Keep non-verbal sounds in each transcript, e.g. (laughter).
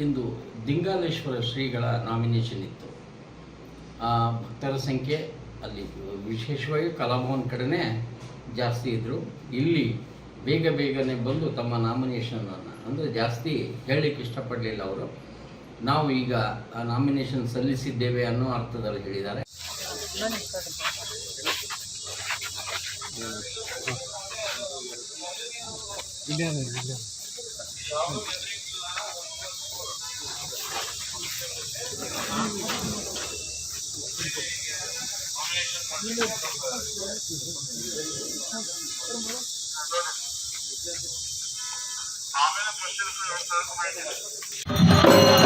ಇಂದು ದಿಂಗಾಲೇಶ್ವರ ಶ್ರೀಗಳ ನಾಮಿನೇಷನ್ ಇತ್ತು. ಆ, ಭಕ್ತರ ಸಂಖ್ಯೆ ಅಲ್ಲಿ ವಿಶೇಷವಾಗಿ ಕಲಾಭವನ್ ಕಡೆನೇ ಜಾಸ್ತಿ ಇದ್ದರು ಇಲ್ಲಿ ಬೇಗ ಬೇಗನೆ ಬಂದು ತಮ್ಮ ನಾಮಿನೇಷನನ್ನು ಅಂದರೆ ಜಾಸ್ತಿ ಹೇಳಲಿಕ್ಕೆ ಇಷ್ಟಪಡಲಿಲ್ಲ ಅವರು. ನಾವು ಈಗ ಆ ನಾಮಿನೇಷನ್ ಸಲ್ಲಿಸಿದ್ದೇವೆ ಅನ್ನೋ ಅರ್ಥದಲ್ಲಿ ಹೇಳಿದ್ದಾರೆ. 다음에는 몇 시를 쓰는 사람도 많이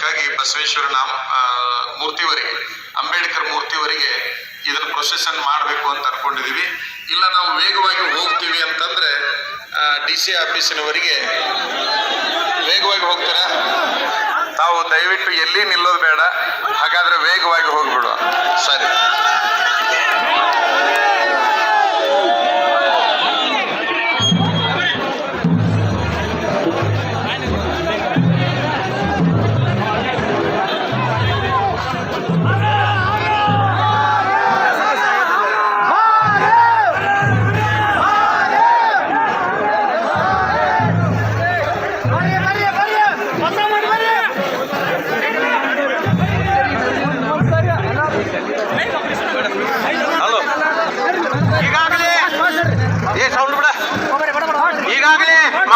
ಉದ್ದೇಶಕ್ಕಾಗಿ ಬಸವೇಶ್ವರ ನಾಮ ಮೂರ್ತಿವರೆಗೆ ಅಂಬೇಡ್ಕರ್ ಮೂರ್ತಿವರಿಗೆ ಇದನ್ನ ಪ್ರೊಸೆಷನ್ ಮಾಡಬೇಕು ಅಂತ ಅನ್ಕೊಂಡಿದೀವಿ. ಇಲ್ಲ, ನಾವು ವೇಗವಾಗಿ ಹೋಗ್ತೀವಿ ಅಂತಂದ್ರೆ ಡಿ ಸಿ ಆಫೀಸಿನವರಿಗೆ ವೇಗವಾಗಿ ಹೋಗ್ತೀರಾ? ತಾವು ದಯವಿಟ್ಟು ಎಲ್ಲಿ ನಿಲ್ಲೋದು ಬೇಡ, ಹಾಗಾದ್ರೆ ವೇಗವಾಗಿ ಹೋಗ್ಬಿಡುವ. ಸರಿ.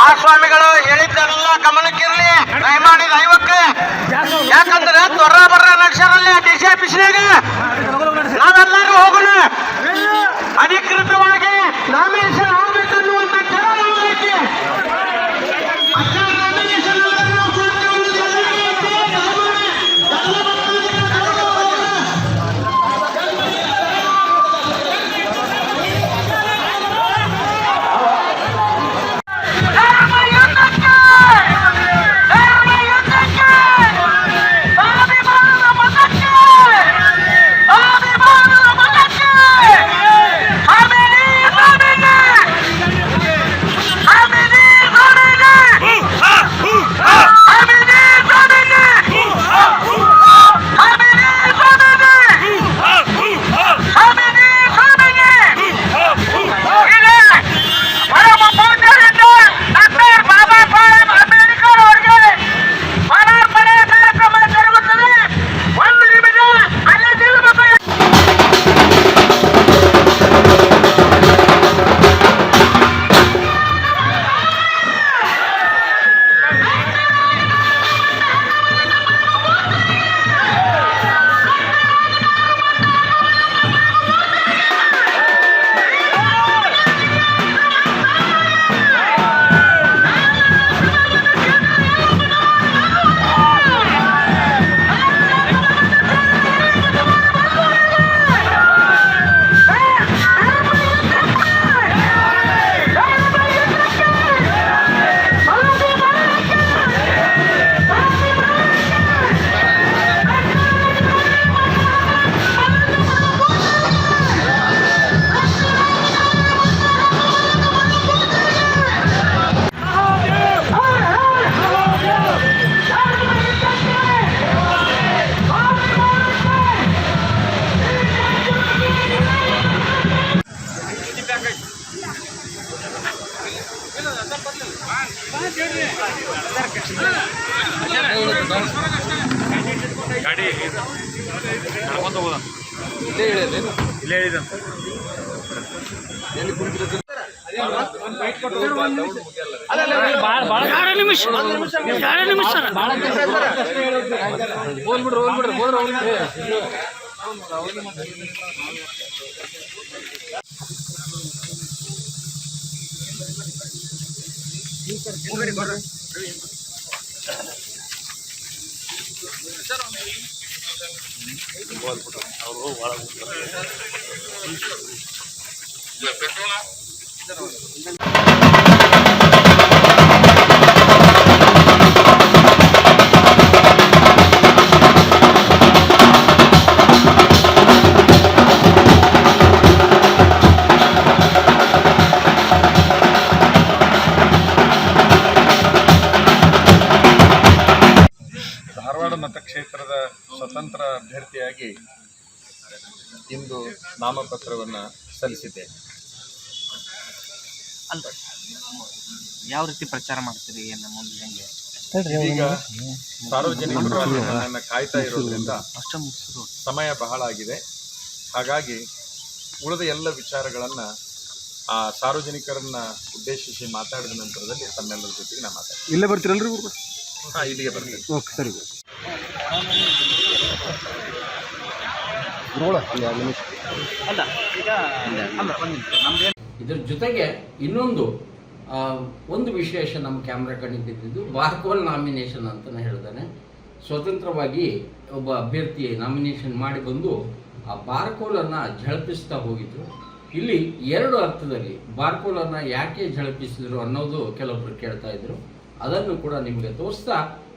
ಆ ಸ್ವಾಮಿಗಳು ಹೇಳಿದ್ದೆಲ್ಲ ಗಮನಕ್ಕಿರ್ಲಿ. ದಯಮಾಡಿ ದೈವಕ್ಕೆ ಯಾಕಂದ್ರೆ ತೊರ ಬರ್ರ ನಕ್ಷರಲ್ಲಿ ಬಿಸಿ ಬಿಸಿನಾಗ ನಾವೆಲ್ಲರೂ ಹೋಗೋಣ. ಅಧಿಕೃತವಾಗಿ ಗಾಡಿ ನಡ್ಕೊಂತ ಹೋದ ಇಲ್ಲೇ ಹೇಳಿದಂತ ಧಾರವಾಡ ಮತಕ್ಷೇತ್ರದ ಸ್ವತಂತ್ರ ಅಭ್ಯರ್ಥಿಯಾಗಿ ಇಂದು ನಾಮಪತ್ರವನ್ನು ಸಲ್ಲಿಸಿದ್ದೆ. ಅಲ್ಲ ಯಾವ ರೀತಿ ಪ್ರಚಾರ ಮಾಡ್ತೀರಿ? ಏನು ಮುಂದೆ ಹೆಂಗೆ? ಈಗ ಸಾರ್ವಜನಿಕರು ಅಲ್ಲಿ ನನ್ನನ್ನು ಕಾಯ್ತಾ ಇರೋದ್ರಿಂದ ಅಷ್ಟೊಂದು ಸಮಯ ಬಹಳ ಆಗಿದೆ. ಹಾಗಾಗಿ ಉಳಿದ ಎಲ್ಲ ವಿಚಾರಗಳನ್ನು ಆ ಸಾರ್ವಜನಿಕರನ್ನ ಉದ್ದೇಶಿಸಿ ಮಾತಾಡಿದ ನಂತರದಲ್ಲಿ ತಮ್ಮೆಲ್ಲರ ಜೊತೆಗೆ ನಾನು ಮಾತಾಡ್ತೀನಿ. ಇಲ್ಲೇ ಬರ್ತೀರಲ್ರಿ ಹಾಂ ಇಲ್ಲಿಗೆ ಬರ್ತೀನಿ. ಓಕೆ ಸರಿ. ಅಲ್ಲ ಅಲ್ಲ ಒಂದು ನಿಮಿಷ ನಮ್ದು ಇದ್ರ ಜೊತೆಗೆ ಇನ್ನೊಂದು ಆ, ಒಂದು ವಿಶೇಷ ನಮ್ಮ ಕ್ಯಾಮ್ರಾ ಕಣ್ಣಿಗೆ ಬಿದ್ದಿದ್ದು ಬಾರ್ಕೋಲ್ ನಾಮಿನೇಷನ್ ಅಂತಲೇ ಹೇಳ್ತಾನೆ ಸ್ವತಂತ್ರವಾಗಿ ಒಬ್ಬ ಅಭ್ಯರ್ಥಿ ನಾಮಿನೇಷನ್ ಮಾಡಿ ಬಂದು ಆ ಬಾರ್ಕೋಲನ್ನು ಝಳಪಿಸ್ತಾ ಹೋಗಿದ್ರು. ಇಲ್ಲಿ ಎರಡು ಅರ್ಥದಲ್ಲಿ ಬಾರ್ಕೋಲನ್ನು ಯಾಕೆ ಝಳಪಿಸಿದ್ರು ಅನ್ನೋದು ಕೆಲವೊಬ್ರು ಕೇಳ್ತಾ ಇದ್ರು. ಅದನ್ನು ಕೂಡ ನಿಮಗೆ ತೋರಿಸ್ತಾ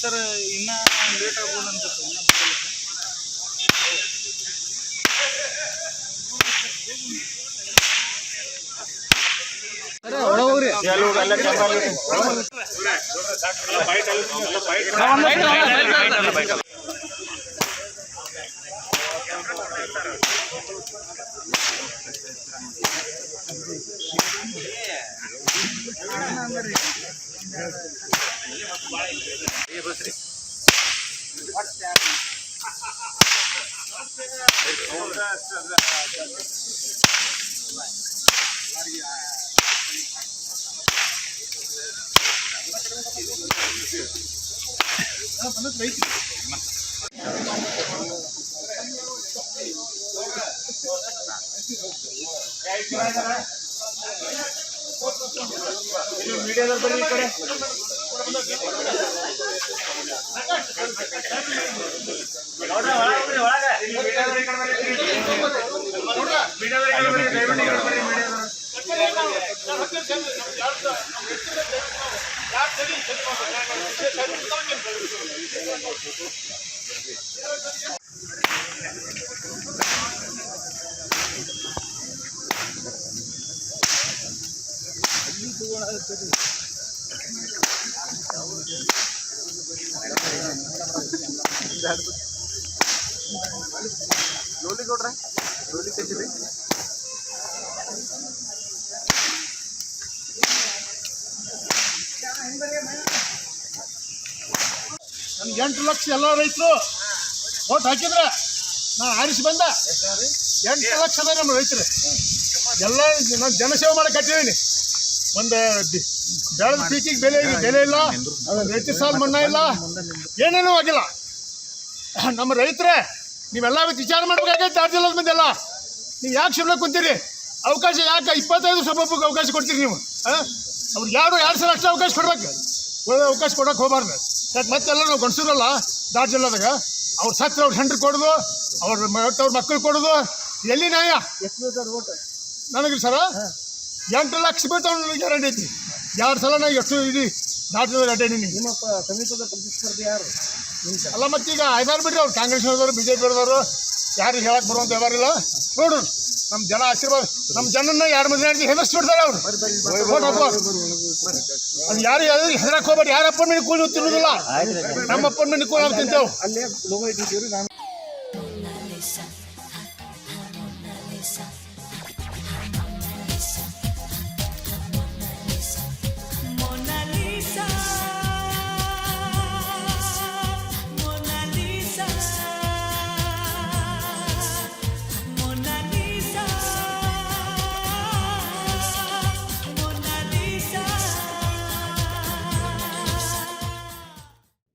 ಸರ್ ಇನ್ನ ಲೇಟ್ ಆಗ್ಬೋದು ಅನ್ಸುತ್ತೆ ಇನ್ನ Não, não, não, não. ಮೀಡಿಯಾದವ್ರು ಬನ್ನಿ ಈ ಕಡೆ ಮೀಡಿಯಾದವ್ರಿಗೆ ಬಂದಿಲ್ಲ. ನನ್ಗೆ ಎಂಟು ಲಕ್ಷ ಎಲ್ಲ ರೈತರು ಓಟ್ ಹಾಕಿದ್ರ ನಾನು ಆರಿಸಿ ಬಂದ. ಎಂಟು ಲಕ್ಷ ಅದ ನಮ್ಮ ರೈತರು. ಎಲ್ಲ ನಾನು ಜನಸೇವೆ ಮಾಡಕ್ಕೆ ಕಟ್ಟಿದ್ದೀನಿ ಒಂದು ಬೆಳೆದ ಪೀಕಿಗೆ ಬೆಲೆ ಬೆಲೆ ಇಲ್ಲ ರೈತ ಸಾಲ ಮನ್ನಾ ಇಲ್ಲ. ಏನೇನೂ ಆಗಿಲ್ಲ. ನಮ್ಮ ರೈತರೇ ನೀವೆಲ್ಲ ವಿಚಾರ ಮಾಡ್ಬೇಕಾಗೈತೆ ಚಾರ್ಜ್ ಇಲ್ಲದ ಮಂದಿ ಎಲ್ಲ. ನೀವು ಯಾಕೆ ಸುಮ್ಮನೆ ಕುಂತೀರಿ? ಅವಕಾಶ ಯಾಕೆ? ಇಪ್ಪತ್ತೈದು ಸಭಾಪಕ್ಕೆ ಅವಕಾಶ ಕೊಡ್ತೀರಿ ನೀವು ಹಾಂ ಅವ್ರಿಗೆ ಯಾರು ಎರಡು ಸಾವಿರ ಅಷ್ಟು ಅವಕಾಶ ಕೊಡ್ಬೇಕು. ಒಳ್ಳೆ ಅವಕಾಶ ಕೊಡೋಕೆ ಹೋಗ್ಬಾರ್ದು. ಯಾಕೆ ಮತ್ತೆಲ್ಲ ನಾವು ಗಂಡಸರಲ್ಲ ದಾಟ್ ಜಿಲ್ಲಾದಾಗ ಅವ್ರ ಸತ್ರ ಅವ್ರ ಹೆಂಡ್ರು ಕೊಡೋದು ಅವ್ರ ಅವ್ರ ಮಕ್ಕಳು ಕೊಡೋದು. ಎಲ್ಲಿ ನ್ಯಾಯ? ನನಗೆ ಸರ? ಎಂಟು ಲಕ್ಷ ಬೀಳ್ತಾವ ಗ್ಯಾರಂಟಿ ಐತಿ. ಎರಡು ಸಲ ನಾ ಎಷ್ಟು ಇಡೀ ದಾಟಿದವ್ರು ಅಡ್ಡಾಡೀನಿ ನಿಮ್ಮ ಸಮೀಪದ ಪ್ರತಿಸ್ಪರ್ಧಿ ಯಾರು? ಅಲ್ಲ ಮತ್ತೀಗ ಐದಾರು ಬಿಡ್ರಿ ಅವ್ರು ಕಾಂಗ್ರೆಸ್ ಹೋದವರು ಬಿ ಜೆ ಪಿ ಅವ್ರದವರು ಯಾರು ಹೇಳಕ್ ಬರುವಂತ ವ್ಯವಹಾರಿಲ್ಲ ನೋಡ್ರಿ ನಮ್ಮ ಜನ ಆಶೀರ್ವಾದ ನಮ್ಮ ಜನನ್ನ ಎರಡು ಮಂದಿ ನಾಡಿಗೆ ಹೆದರ್ಸ್ಬಿಡ್ತಾರೆ ಅವ್ರು. ಅದು ಯಾರು ಯಾರು ಹೆದರಕ್ ಹೋಗ್ಬೇಡಿ. ಯಾರ ಅಪ್ಪನ ಮೇಲೆ ಕೂಲಿ ತಿನ್ನೋದಿಲ್ಲ. ನಮ್ಮ ಅಪ್ಪನ ಮೇಲೆ ಕೂಲಿ ನಾವು ತಿಂತೇವೆ.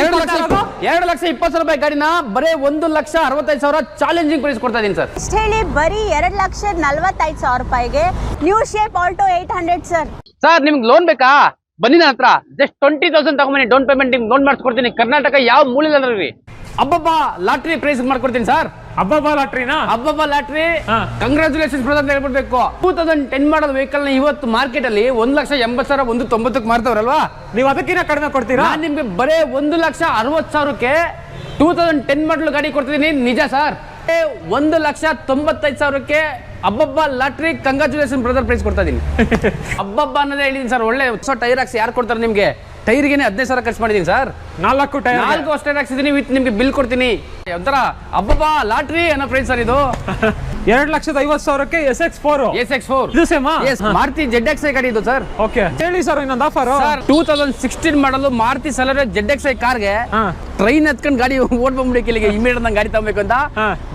ಎರಡು ಲಕ್ಷ ಎರಡು ಲಕ್ಷ ಇಪ್ಪತ್ತು ಸಾವಿರ ರೂಪಾಯಿ ಗಾಡಿನ ಬರೀ ಒಂದು ಲಕ್ಷ ಅರವತ್ತೈದು ಸಾವಿರ ಚಾಲೆಂಜಿಂಗ್ ಪ್ರೈಸ್ ಕೊಡ್ತಾ ಇದೀನಿ ಸರ್. ಅಷ್ಟು ಹೇಳಿ ಬರೀ ಎರಡು ಲಕ್ಷ ನಲ್ವತ್ತೈದು ಸಾವಿರ ರೂಪಾಯಿಗೆ new shape Alto eight hundred sir sir ನಿಮ್ಗೆ ಲೋನ್ ಬೇಕಾ? ಬನ್ನಿ ನನ್ನ ಹತ್ರ. ಜಸ್ಟ್ ಟ್ವೆಂಟಿ ತೌಸಂಡ್ ತಗೊಂಬನ್ನಿ ಡೌನ್ ಪೇಮೆಂಟ್ ನಿಮ್ಗೆ ಲೋನ್ ಮಾಡಿಸ್ಕೊಡ್ತೀನಿ. ಕರ್ನಾಟಕ ಯಾವ ಮೂಲೆಲ್ಲ ಅಂದ್ರೆ ಅಬ್ಬಬ್ಬ ಲಾಟ್ರಿ ಪ್ರೈಸ್ ಮಾಡ್ಕೊಡ್ತೀನಿ ಸರ್. ಅಬ್ಬಬ್ಬ ಲಾಟ್ರಿನಾ? ಅಬ್ಬಬ್ಬ ಲಾಟ್ರಿ. ಕಂಗ್ರಾಚುಲೇಷನ್ ಅಂತ ಹೇಳ್ಬಿಡ್ಬೇಕು. ಟೂ ತೌಸಂಡ್ ಟೆನ್ ಮಾಡಲ್ ವೆಹಿಕಲ್ನ ಇವತ್ತು ಮಾರ್ಕೆಟ್ ಅಲ್ಲಿ ಒಂದ್ ಲಕ್ಷ ಎಂಬತ್ತು ಸಾವಿರ ಒಂದು ತೊಂಬತ್ತಕ್ಕೆ ಮಾರ್ತವ್ರಲ್ವಾ? ನೀವು ಅದಕ್ಕಿಂತ ಕಡಿಮೆ ಕೊಡ್ತೀರಾ? ನಾನ್ ನಿಮ್ಗೆ ಬರೇ ಒಂದು ಲಕ್ಷ ಅರವತ್ ಸಾವಿರಕ್ಕೆ ಟೂ ತೌಸಂಡ್ ಟೆನ್ ಮಾಡಲ್ ಗಾಡಿ ಕೊಡ್ತೀನಿ ನಿಜ ಸರ್. ಒಂದು ಲಕ್ಷ ತೊಂಬತ್ತೈದು ಸಾವಿರಕ್ಕೆ ಅಬ್ಬಬ್ಬ ಲಾಟ್ರಿ ಕಂಗ್ರಾಚುಲೇಷನ್ ಬ್ರದರ್ ಪ್ರೈಸ್ ಕೊಡ್ತಾ ಇದೀನಿ. (laughs) ಅಬ್ಬಬ್ಬ ಅನ್ನೋದೇ ಹೇಳಿದೀನಿ ಸರ್. ಒಳ್ಳೆ ಹೊಸ ಟೈರ್ ಹಾಕ್ಸಿ ಯಾರು ಕೊಡ್ತಾರೆ ನಿಮ್ಗೆ? ಟೈರ್ಗೆ ಹದಿನೈದು ಸಾವಿರ ಖರ್ಚು ಮಾಡಿದೀನಿ ಸರ್. ನಾಲ್ಕು ಟೈರ್ ನಾಲ್ಕು ಅಷ್ಟೇ ಹಾಕ್ಸಿದೀನಿ ವಿತ್ ನಿಮ್ಗೆ ಬಿಲ್ ಕೊಡ್ತೀನಿ. ಒಂಥರ ಅಬ್ಬಬ್ಬಾ ಲಾಟ್ರಿ ಅನ್ನೋ ಪ್ರೈಸ್ ಸರ್ ಇದು. (laughs) ಎರಡ್ ಲಕ್ಷದ ಐವತ್ತು ಸಾವಿರಕ್ಕೆ S X four S X four ಇದು same as Maruti Z X I ಗಾಡಿ ಇದು ಸರ್ ಓಕೆ ಹೇಳಿ ಸರ್ ಇನ್ನೊಂದು ಆಫರ್ ಟೂ ತೌಸಂಡ್ ಸಿಕ್ಸ್ಟೀನ್ ಮಾಡಲು ಮಾರುತಿ ಸಲರೆ ಜೆಡ್ ಎಕ್ಸ್ ಐ ಕಾರ್ಗೆ ಹಾ. ಟ್ರೈನ್ ಹತ್ಕೊಂಡು ಗಾಡಿ (laughs) ಓಡ್ ಬಂದ್ಬಿಡಿ ಇಲ್ಲಿಗೆ ಇಮಿಡಿಯೇಟ್ ನಂಗೆ ಗಾಡಿ ತಗೋಬೇಕು ಅಂತ.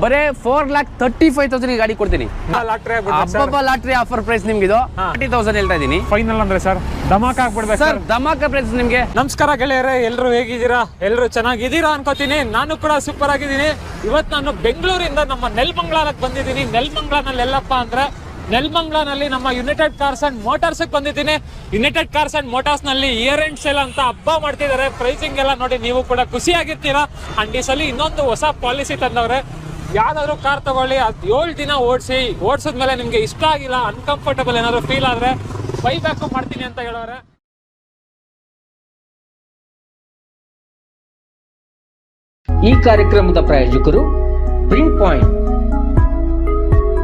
ಬರೇ four lakh thirty five thousand ಗಾಡಿ ಕೊಡ್ತೀನಿ. ಲಾಟ್ರಿ ಹಬ್ಬಬ್ಬ ಲಾಟ್ರಿ ಆಫರ್ ಪ್ರೈಸ್ ನಿಮ್ಗೆ ಇದು. ತರ್ಟಿ ತೌಸಂಡ್ ಹೇಳ್ತಾ ಇದೀನಿ. ಫೈನಲ್ ಅಂದ್ರೆ ಸರ್ ಧಮಾಕ್ ಆಗ್ಬಿಡ್ಬೇಕು ಸರ್ ಧಮಾಕ ಪ್ರೈಸ್ ನಿಮ್ಗೆ. ನಮಸ್ಕಾರ ಗೆಳೆಯರೇ ಎಲ್ಲರೂ ಹೇಗಿದ್ದೀರಾ? ಎಲ್ಲರೂ ಚೆನ್ನಾಗಿದ್ದೀರಾ ಅನ್ಕೋತೀನಿ. ನಾನು ಕೂಡ ಸೂಪರ್ ಆಗಿದ್ದೀನಿ. ಇವತ್ತು ನಾನು ಬೆಂಗಳೂರಿಂದ ನಮ್ಮ ನೆಲ್ಮಂಗ್ಲಾರಕ್ಕೆ ಬಂದಿದ್ದೀನಿ. ನೆಲ್ಮಂಗ್ಲಾನಲ್ಲಿ ಎಲ್ಲಪ್ಪ ಅಂದ್ರೆ ನೆಲ್ಮಂಗ್ಲಾನಲ್ಲಿ ನಮ್ಮ ಯುನೈಟೆಡ್ ಕಾರ್ಸ್ ಅಂಡ್ ಮೋಟಾರ್ಸ್ ಬಂದಿದ್ದೀನಿ. ಯುನೈಟೆಡ್ ಕಾರ್ಸ್ ಅಂಡ್ ಮೋಟಾರ್ಸ್ನಲ್ಲಿ ಇಯರ್ ಎಂಡ್ ಸೆಲ್ ಅಂತ ಹಬ್ಬ ಮಾಡ್ತಿದ್ದಾರೆ. ಪ್ರೈಸಿಂಗ್ ಎಲ್ಲ ನೋಡಿ ನೀವು ಕೂಡ ಖುಷಿಯಾಗಿರ್ತೀರಾ? ಅಂಡ್ ಈ ಸಲ ಇನ್ನೊಂದು ಹೊಸ ಪಾಲಿಸಿ ತಂದವ್ರೆ. ಯಾವ್ದಾದ್ರು ಕಾರ್ ತಗೊಳ್ಳಿ, ಅದ್ ಏಳು ದಿನ ಓಡಿಸಿ, ಓಡಿಸಿದ್ಮೇಲೆ ನಿಮ್ಗೆ ಇಷ್ಟ ಆಗಿಲ್ಲ ಅನ್ಕಂಫರ್ಟಬಲ್ ಏನಾದ್ರು ಫೀಲ್ ಆದ್ರೆ ಬೈ ಬ್ಯಾಕ್ ಮಾಡ್ತೀನಿ ಅಂತ ಹೇಳೋರೆ ಈ ಕಾರ್ಯಕ್ರಮದ ಪ್ರಾಯೋಜಕರು ಪ್ರಿಂಟ್ ಪಾಯಿಂಟ್